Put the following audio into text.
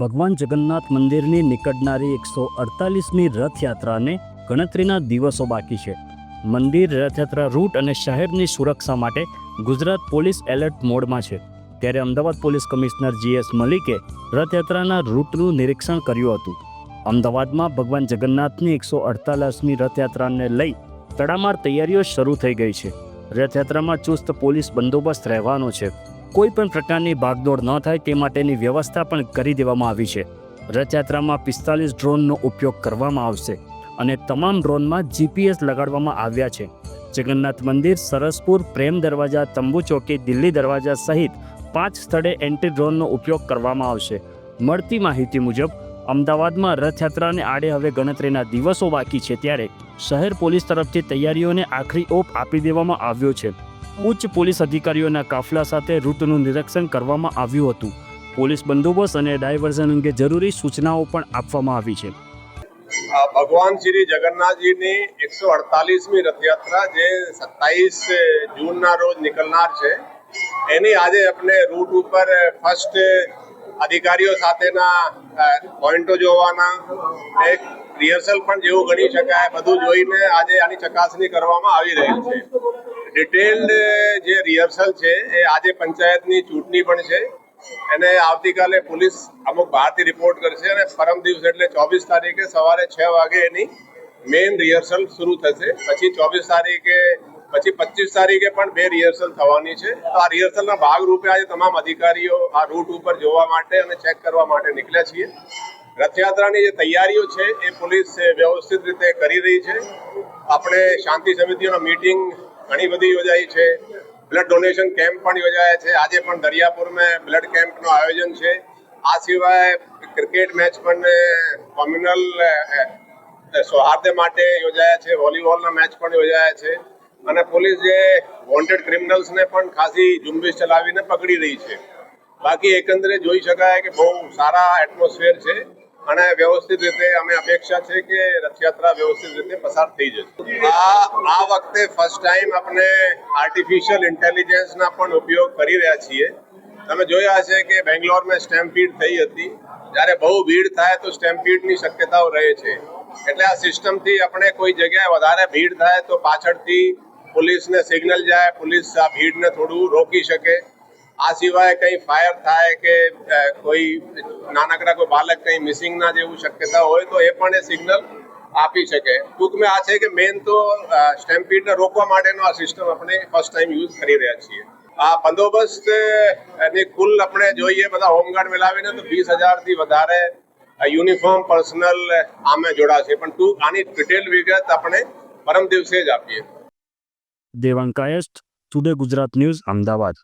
ભગવાન જગન્નાથ મંદિરની નીકળનારી એકસો અડતાલીસમી રથયાત્રાને ગણતરીના દિવસો બાકી છે. મંદિર, રથયાત્રા, રૂટ અને શહેરની સુરક્ષા માટે ગુજરાત પોલીસ એલર્ટ મોડમાં છે. ત્યારે અમદાવાદ પોલીસ કમિશનર જીએસ મલિકે રથયાત્રાના રૂટનું નિરીક્ષણ કર્યું હતું. અમદાવાદમાં ભગવાન જગન્નાથની એકસો અડતાલીસમી રથયાત્રાને લઈ તડામાર તૈયારીઓ શરૂ થઈ ગઈ છે. રથયાત્રામાં ચુસ્ત પોલીસ બંદોબસ્ત રહેવાનો છે. કોઈ પણ પ્રકારની ભાગદોડ ન થાય તે માટેની વ્યવસ્થા પણ કરી દેવામાં આવી છે. રથયાત્રામાં પિસ્તાલીસ ડ્રોનનો ઉપયોગ કરવામાં આવશે અને તમામ ડ્રોનમાં જીપીએસ લગાડવામાં આવ્યા છે. જગન્નાથ મંદિર, સરસપુર, પ્રેમ દરવાજા, તંબુ ચોકી, દિલ્હી દરવાજા સહિત પાંચ સ્થળે એન્ટી ડ્રોનનો ઉપયોગ કરવામાં આવશે. મળતી માહિતી મુજબ, અમદાવાદમાં રથયાત્રાને આડે હવે ગણતરીના દિવસો બાકી છે ત્યારે શહેર પોલીસ તરફથી તૈયારીઓને આખરી ઓપ આપી દેવામાં આવ્યો છે. ઉચ્ચ પોલીસ અધિકારીઓના કાફલા સાથે રૂટનું નિરીક્ષણ કરવામાં આવ્યું હતું. પોલીસ બંદોબસ્ત અને ડાયવર્ઝન અંગે જરૂરી સૂચનાઓ પણ આપવામાં આવી છે. ભગવાન શ્રી જગન્નાથજીની એકસો અડતાલીસમી રથયાત્રા જે સત્તાવીસ જૂનના રોજ નીકળનાર છે, એની આજે આપણે રૂટ ઉપર ફર્સ્ટ અધિકારીઓ સાથેના પોઈન્ટો જોવાના એક રિહર્સલ પણ જેવું ગણી શકાય, બધું જોઈને આજે આની ચકાસણી કરવામાં આવી રહી છે. ડિટેલ્ડ જે રિહર્સલ છે, એ આજે પંચાયતની ચૂંટણી પણ છે. એને આવતીકાલે પોલીસ અમુક બહારથી રિપોર્ટ કરશે અને પરમ દિવસ એટલે ચોવીસ તારીખે સવારે છ વાગે એની મેઇન રિહર્સલ શરૂ થશે. પછી ચોવીસ તારીખે પછી પચીસ તારીખે પણ બે રિહર્સલ થવાની છે. તો આ રિહર્સલના ભાગરૂપે આજે તમામ અધિકારીઓ આ રૂટ ઉપર જોવા માટે અને ચેક કરવા માટે નીકળ્યા છીએ. રથયાત્રાની જે તૈયારીઓ છે એ પોલીસ વ્યવસ્થિત રીતે કરી રહી છે. આપણે શાંતિ સમિતિઓનો મીટિંગ ઘણી બધી યોજાઈ છે. બ્લડ ડોનેશન કેમ્પ પણ યોજાયા છે. આજે પણ દરિયાપુરમાં બ્લડ કેમ્પનું આયોજન છે. આ સિવાય ક્રિકેટ મેચ પણ કોમ્યુનલ સૌહાર્દ માટે યોજાયા છે. વોલીબોલના મેચ પણ યોજાયા છે. અને પોલીસ જે વોન્ટેડ ક્રિમિનલ્સને પણ ખાસી ઝુંબેશ ચલાવીને પકડી રહી છે. બાકી એકંદરે જોઈ શકાય કે બહુ સારા એટમોસ્ફિયર છે અને વ્યવસ્થિત રીતે અમે અપેક્ષા છે કે રથયાત્રા વ્યવસ્થિત રીતે પસાર થઈ જશે. આ આ વખતે ફર્સ્ટ ટાઈમ આપણે આર્ટિફિશિયલ ઇન્ટેલિજન્સના પણ ઉપયોગ કરી રહ્યા છીએ. તમે જોયા હશે કે બેંગ્લોરમાં સ્ટેમ્પીડ થઈ હતી. જ્યારે બહુ ભીડ થાય તો સ્ટેમ્પીડની શક્યતાઓ રહે છે. એટલે આ સિસ્ટમથી આપણે કોઈ જગ્યાએ વધારે ભીડ થાય તો પાછળથી પોલીસને સિગ્નલ જાય, પોલીસ આ ભીડને થોડું રોકી શકે. આ સિવાય કંઈ ફાયર થાય કે કોઈ નાનકડા કોઈ બાળક કંઈ મિસિંગ ના જેવું શક્યતા હોય તો એ પણ એ સિગ્નલ આપી શકે. ટૂંકમાં આ છે કે મેઇન તો સ્ટેમ્પીડને રોકવા માટેનો આ સિસ્ટમ આપણે ફર્સ્ટ ટાઈમ યુઝ કરી રહ્યા છીએ. આ બંદોબસ્ત એની કુલ આપણે જોઈએ બધા હોમગાર્ડ મિલાવીને તો વીસ હજારથી વધારે યુનિફોર્મ પર્સનલ આમે જોડાશે. પણ ટૂંક, આની ડિટેલ વિગત આપણે પરમ દિવસે જ આપીએ. દેવાંકાયસ્ટ ટુડે ગુજરાત ન્યૂઝ અમદાવાદ.